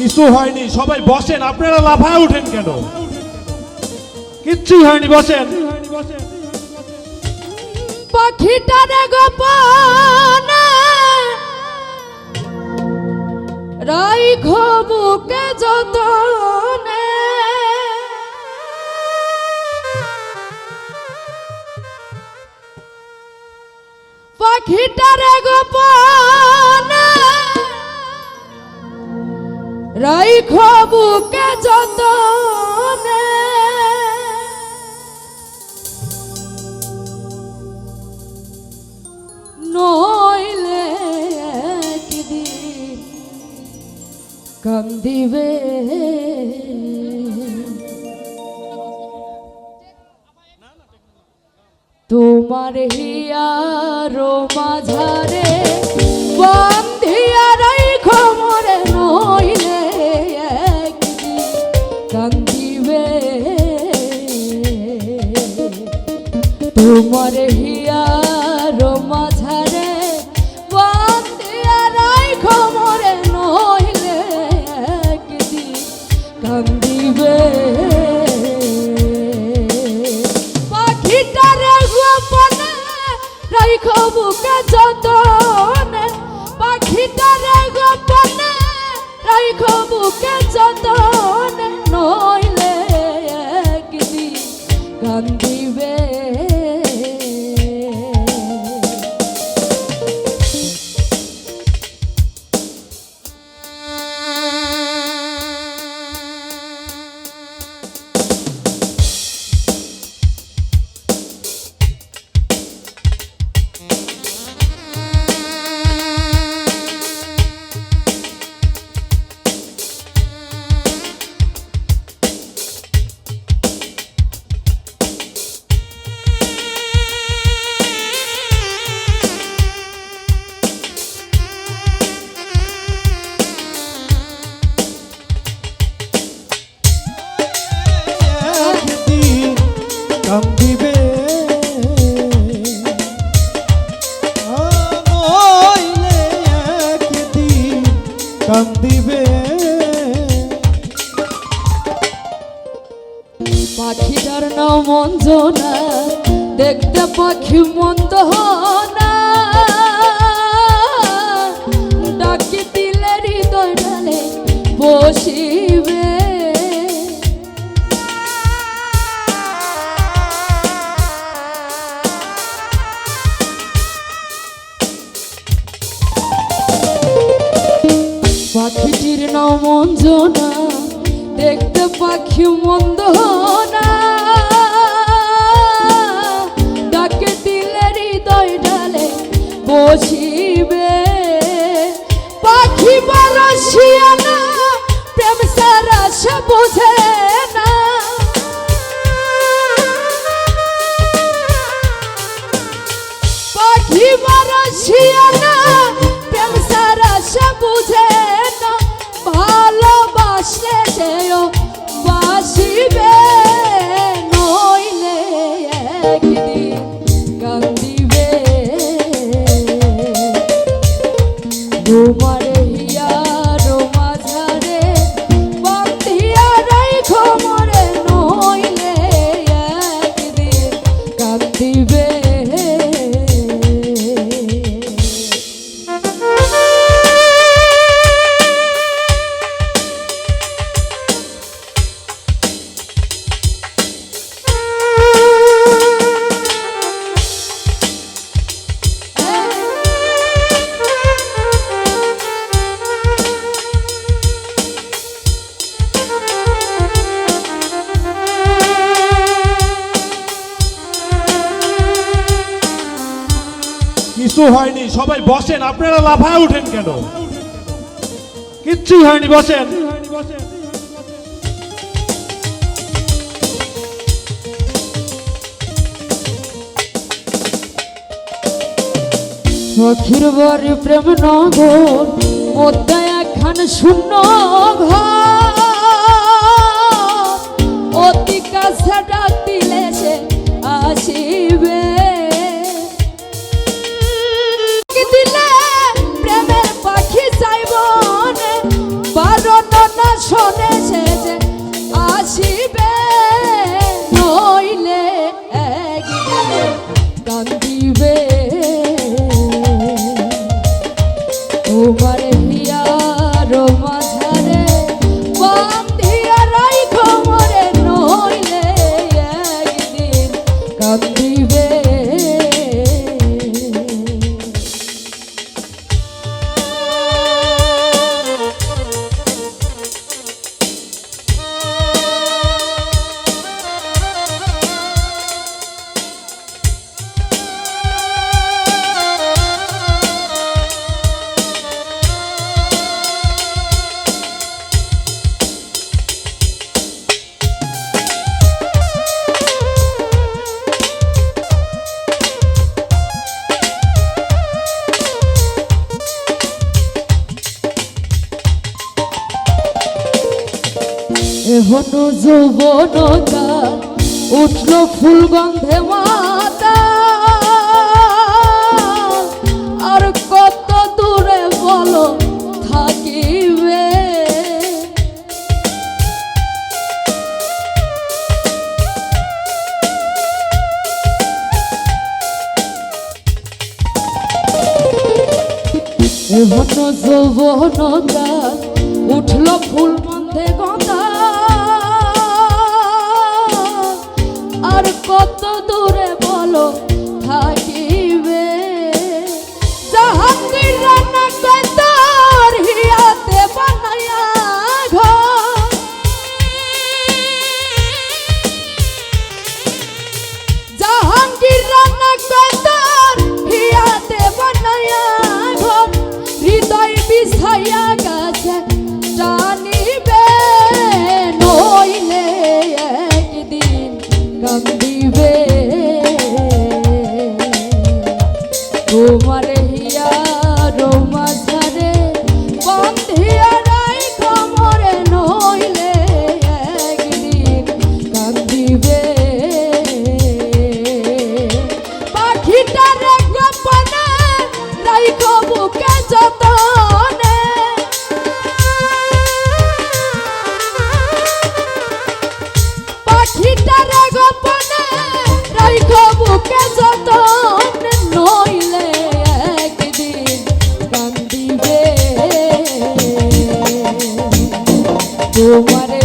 কিছু হয়নি, সবাই বসেন, আপনারা লাফায় উঠেন কেন? কিচ্ছু হয়নি, বসেন। পাখিটারে গোপনে, রাই খবুকে যতনে। পাখিটারে গোপনে রাই খবুকে যতনে। নইলে কান্দিবে। তোমার হিয়ার মাঝারে কান্দিবে তোমার হিয়ার মাঝারে রাইখো নইলে একদিন কান্দিবে। পাখিটারে গোপনে রাইখো বুকে যতনে, পাখিটারে গোপনে রাইখো বুকে যতনে। মঞ্জনা, দেখতে পাখি মন্দ না ডাকি দিলে হৃদয় ডালে বসিবে। পাখিটির নাম মঞ্জনা, দেখতে পাখি মন্দ বারসিয়া না প্রেম সারা সে বুঝে না। ভালোবাসলে সেও বাসিবে। কিছু হয়নি, সবাই বসেন, আপনারা লাফায় উঠেন কেন? কিচ্ছু হয়নি, বসেন। সখীর বাড়ি প্রেম নগর, মধ্যে একখান শূন্য ঘর। অতি কাছে ডাক Whoa. এহন যৌবনতা উঠল ফুল গন্ধে মাতা। আর কত দূরে বলো থাকিবে? এহন যৌবনতা উঠল ফুল গন্ধে গন্ধা Pop. তোমার